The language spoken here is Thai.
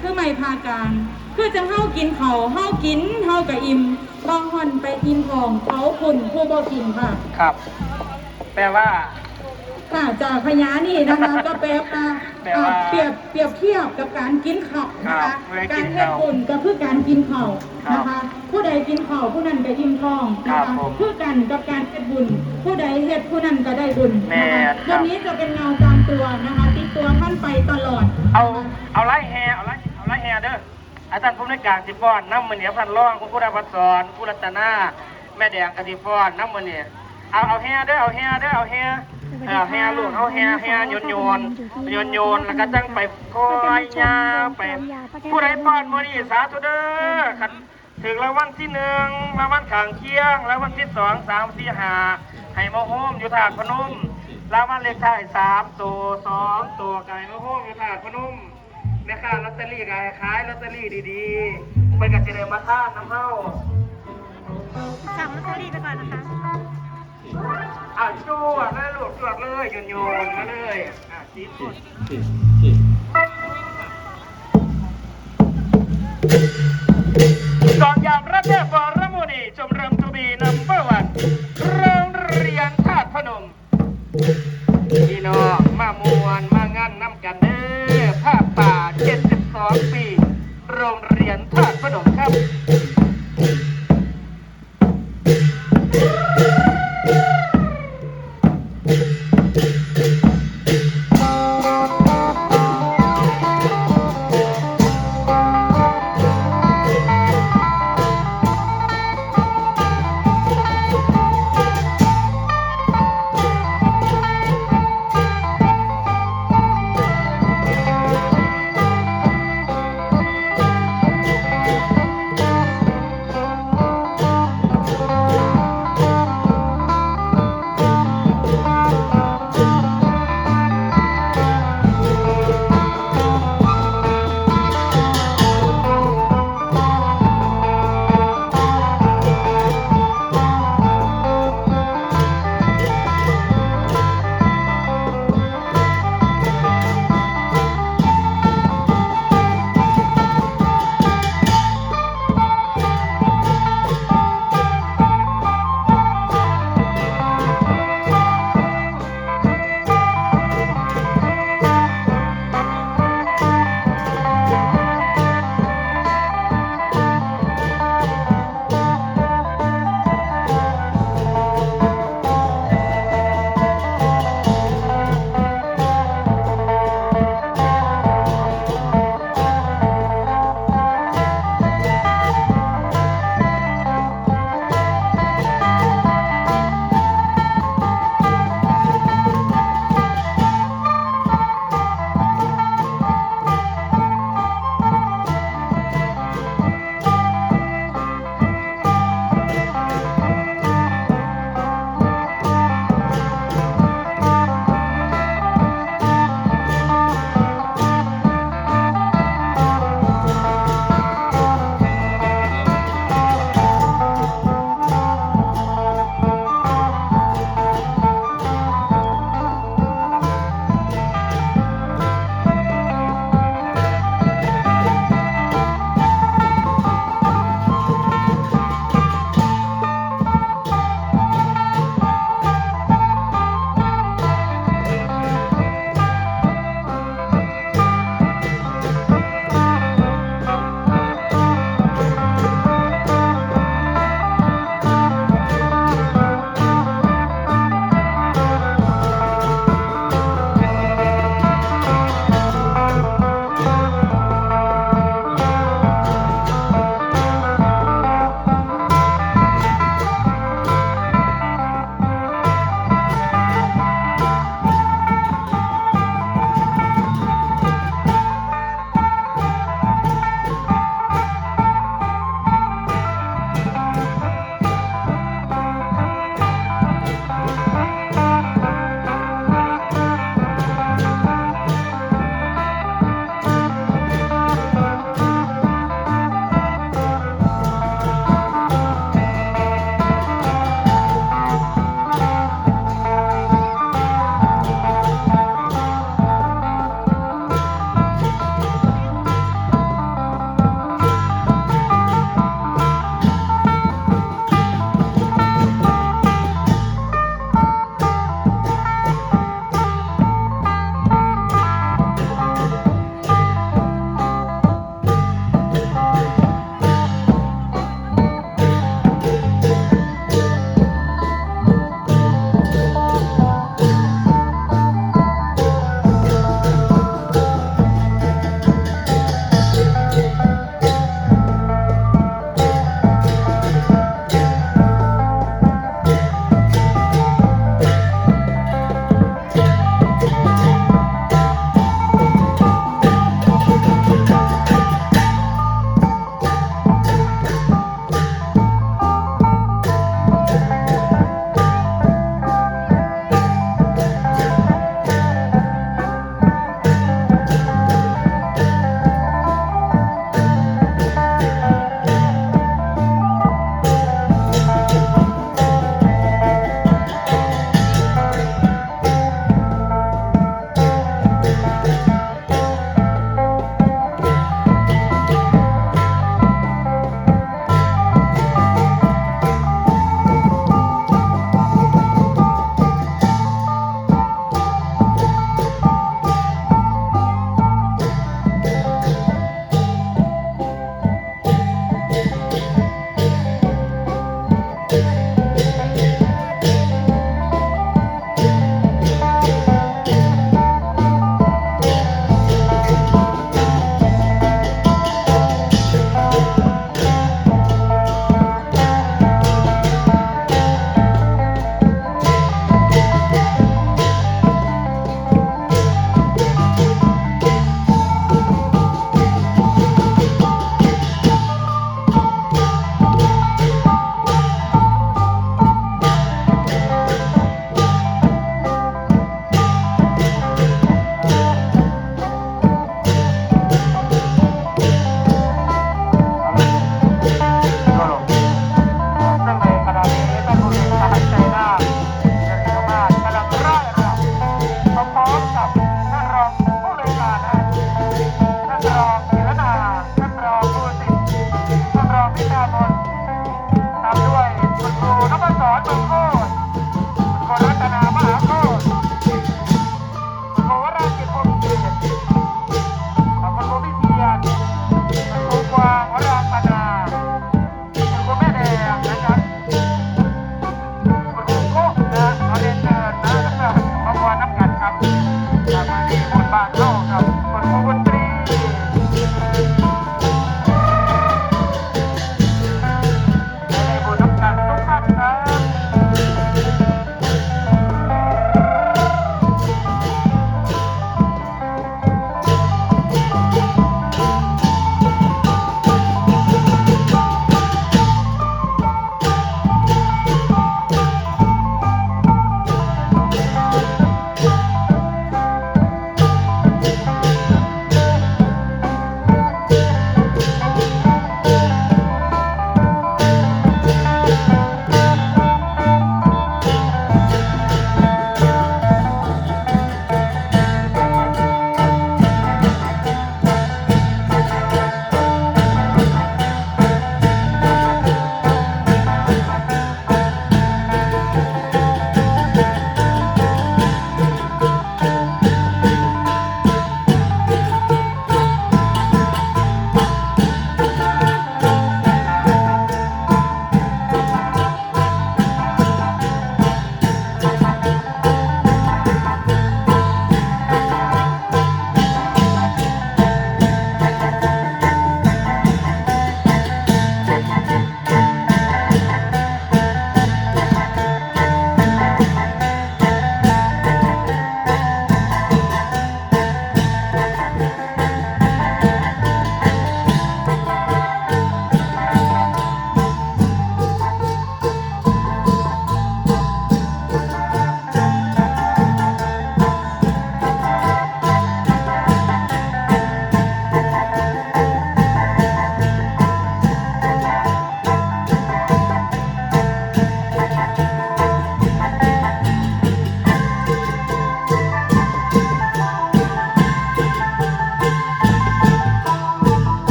คือไม่พาการคือจะเฮากินเขาวเฮากินเฮากะอิ่มบางคนไปอิ่มทองเขาคุณผู้บ่กินค่ะครับ แปลว่า ค่ะจากพญานี่นะคะ ก็แปลว่าแปลว่าอ่าเปรียบเปรียบเทียบกับการกินข้าวนะครัคะบเวลากิการนเฮ็ดข้าวบุญก็คือการกินข้าวครับนะคะผู้ใดกินข้าวผู้นั้นก็อิ่มท้องนะครัคะบผมคือกันกับการเฮ็ดบุญ ผู้ใดเฮ็ดผู้นั้นก็ได้บุญแม่นะคะครับ วันนี้จะเป็นเงาตามตัวนะคะ ติดตัวท่านไปตลอด เอานะคะเอาไล่แฮเอาไล่เอาไล่แฮเด้ ออาจารย์ผู้ในวยการสิฟ้อนน้ำมันเหนียวพันร่องคุณผู้ดาพัดสอนคุณรัตนาแม่แดงกะสิฟ้อนน้ำมันเนี่ยเอาเอาแฮเด้อเอาแฮเด้อเอาแฮเอาแฮลูกเอาแฮแฮโยนโยนโยนโยนแล้วก็จังไปคอยยาวไปผู้ใดป้อนมื้อนี้สาธุเด้อคันถึงรางวัลที่หนึ่งรางวัลข้างเคียงรางวัลที่สองสามสี่ห้าให้มาโฮมอยู่ถาดพนมรางวัลเลขท้ายสามตัวสองตัวไก่มาโฮมอยู่ถาดพนมแม่ค้าลอตเตอรี่กายขายลอตเตอรี่ดีๆเป็นกันเจริญมาท่าน้ำเข้าสั่งลอตเตอรี่ไปก่อนนะคะอะจวดเลยลูกจวดเลยโยนโยนมาเลยอะจีบจีบจีบก่อนยามรัตเทพวรมุนีชมรมทูบีนะ